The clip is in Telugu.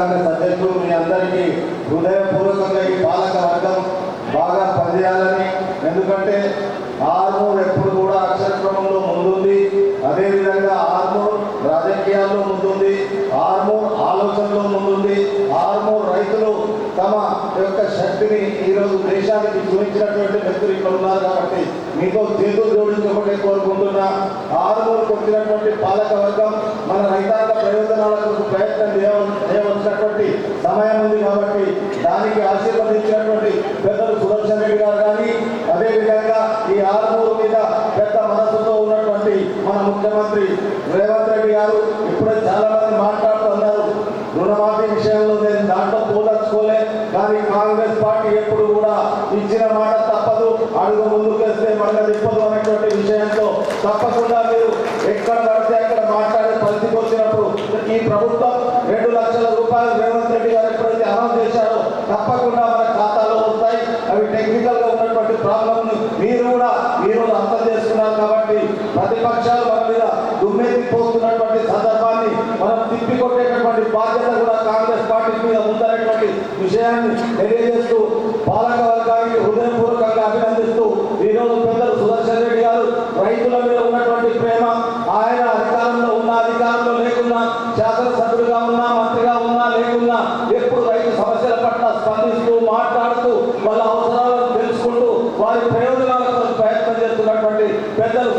సభ్యులు మీ అందరికీ హృదయపూర్వకంగా ఈ పాలక వర్గం బాగా పనిచేయాలని. ఎందుకంటే ఆర్మూర్ ఎప్పుడు కూడా అక్షర క్రమంలో ముందుంది. అదేవిధంగా ఆర్మూర్ రాజకీయాల్లో ముందుంది. ఆర్మూర్ ఆలోచనలో ముందుంది. ఆర్మూర్ రైతులు తమ యొక్క శక్తిని ఈరోజు దేశానికి చూపించినటువంటి వ్యక్తులు ఇక్కడ ఉన్నారు కాబట్టి మీతో చేతులు జోడించబట్టే కోరుకుంటున్నా. ఆర్మూర్ కొట్టినటువంటి పాలక వర్గం మన రైతాంగ ప్రయోజనాలకు కాబట్టి దానికి ఆశీర్వదించినటువంటి పెద్దలు సుదర్శన్ రెడ్డి గారు కానీ అదేవిధంగా ఈ ఆరుమూరు మీద పెద్ద మనసుతో ఉన్నటువంటి మన ముఖ్యమంత్రి రేవంత్ రెడ్డి గారు ఇప్పుడే చాలా మంది మాట్లాడుతున్నారు రుణమాఫీ విషయంలో నేను దాంట్లో పోదలుచుకోలే కానీ కాంగ్రెస్ పార్టీ ఎప్పుడు కూడా ఇచ్చిన మాట తప్పదు అడుగు ముందుకేస్తే మళ్ళీ తిప్పదు అనేటువంటి విషయంతో తప్పకుండా మీరు ఎక్కడ పడితే అక్కడ మాట్లాడే పరిస్థితి వచ్చినప్పుడు ఈ ప్రభుత్వం టెక్నికల్గా ఉన్నటువంటి ప్రాబ్లమ్ మీరు కూడా ఈ రోజు అర్థం చేసుకున్నారు కాబట్టి ప్రతిపక్షాలు మన మీద దుమ్మెత్తి పోస్తున్నటువంటి సందర్భాన్ని మనం తిప్పి కొట్టేటటువంటి బాధ్యత కూడా కాంగ్రెస్ పార్టీ మీద ఉందనేటువంటి విషయాన్ని తెలియజేస్తూ పాలక వర్గానికి హృదయపూర్వకంగా అభినందిస్తూ ఈ రోజు పెద్దలు సుదర్శన్ రెడ్డి గారు రైతుల మీద ఉన్నటువంటి ప్రేమ ఆయన అధికారంలో ఉన్న అధికారంలో లేకున్నా శాసనసభ్యుడిగా ఉన్నా మంత్రిగా ఉన్నా లేకున్నా వారి ప్రయోజనాల కోసం ప్రయత్నం చేస్తున్నటువంటి పెద్దలు